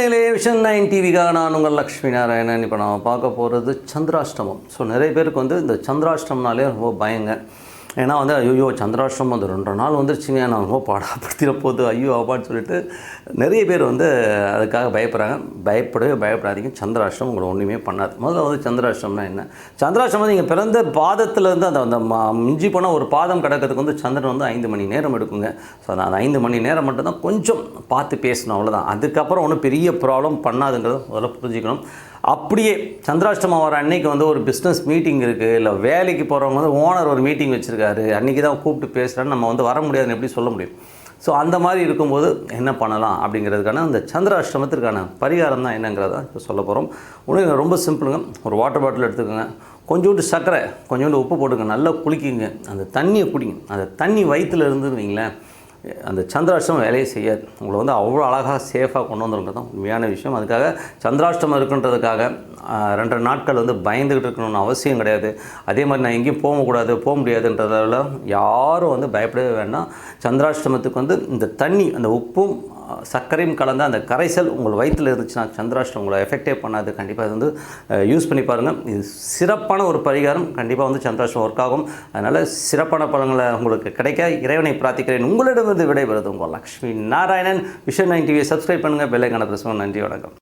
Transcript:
நேலே vision nine டிவிக்காக நான் உங்கள் லக்ஷ்மி நாராயணன். இப்போ நான் பார்க்க போகிறது சந்திராஷ்டமம். ஸோ நிறைய பேருக்கு வந்து இந்த சந்திராஷ்டமனாலே ரொம்ப பயங்க. ஏன்னா வந்து ஐயோ சந்திராஷ்டிரம் வந்து ரெண்டு நாள் வந்துருச்சுங்க. நான் ரொம்ப பாடப்படுத்திட போகுது ஐயோ அப்பான்னு சொல்லிட்டு நிறைய பேர் வந்து அதுக்காக பயப்படுறாங்க. பயப்படவே பயப்படாதீங்க. சந்திராஷ்டிரம் உங்களை ஒன்றுமே பண்ணாது. முதல்ல வந்து சந்திராஷ்டிரம்னா என்ன? சந்திராஷ்டமம் நீங்கள் பிறந்த பாதத்திலேருந்து அந்த அந்த மிஞ்சி போனால் ஒரு பாதம் கிடக்கிறதுக்கு வந்து சந்திரன் வந்து ஐந்து மணி நேரம் எடுக்குங்க. ஸோ அந்த ஐந்து மணி நேரம் மட்டும்தான் கொஞ்சம் பார்த்து பேசணும் அவ்வளோதான் அதுக்கப்புறம் ஒன்றும் பெரிய ப்ராப்ளம் பண்ணாதுங்கிறத முதல்ல புரிஞ்சுக்கணும். அப்படியே சந்திராஷ்டமம் வர அன்னைக்கு வந்து ஒரு பிஸ்னஸ் மீட்டிங் இருக்குது இல்லை வேலைக்கு போகிறவங்க வந்து ஓனர் ஒரு மீட்டிங் வச்சுருக்காரு. அன்றைக்கி தான் கூப்பிட்டு பேசுகிறேன்னு நம்ம வந்து வர முடியாதுன்னு எப்படி சொல்ல முடியும்? ஸோ அந்த மாதிரி இருக்கும்போது என்ன பண்ணலாம் அப்படிங்கிறதுக்கான அந்த சந்திராஷ்டமத்திற்கான பரிகாரம் தான் என்னங்கிறத இப்போ சொல்ல போகிறோம் உடனே ரொம்ப சிம்பிளுங்க ஒரு வாட்டர் பாட்டில் எடுத்துக்கோங்க. கொஞ்சோண்டு சர்க்கரை கொஞ்சோண்டு உப்பு போட்டுங்க நல்லா குளிக்குங்க. அந்த தண்ணியை குடிங்க. அந்த தண்ணி வயிற்றுல இருந்துருவீங்களேன் அந்த சந்திராஷ்டமம் வேலையை செய்யாது. உங்களை வந்து அவ்வளோ அழகாக சேஃபாக கொண்டு வந்துருங்க. தான் உண்மையான விஷயம். அதுக்காக சந்திராஷ்டமம் இருக்குன்றதுக்காக ரெண்டரை ரெண்டு நாட்கள் வந்து பயந்துக்கிட்டு இருக்கணும்னு அவசியம் கிடையாது. அதே மாதிரி நான் எங்கேயும் போகக்கூடாது போக முடியாதுன்றதால யாரும் வந்து பயப்படவே வேண்டாம். சந்திராஷ்டமத்துக்கு வந்து இந்த தண்ணி அந்த உப்பும் சர்க்கரையும் கலந்த அந்த கரைசல் உங்கள் வயிற்றில் இருந்துச்சுன்னா சந்திராஷ்டம் உங்களை எஃபெக்டே பண்ணாது. கண்டிப்பாக இது வந்து யூஸ் பண்ணி பாருங்கள் இது சிறப்பான ஒரு பரிகாரம். கண்டிப்பாக வந்து சந்திராஷ்டம் ஒர்க் ஆகும். அதனால் சிறப்பான பலன்களை உங்களுக்கு கிடைக்க இறைவனை பிரார்த்திக்கிறேன். உங்களிடமிருந்து விடைபெறுது உங்கள் லக்ஷ்மி நாராயணன். விஷன் நைன் டிவியை சப்ஸ்கிரைப் பண்ணுங்கள் பெல்லைக்கான பிரசவம் நன்றி வணக்கம்.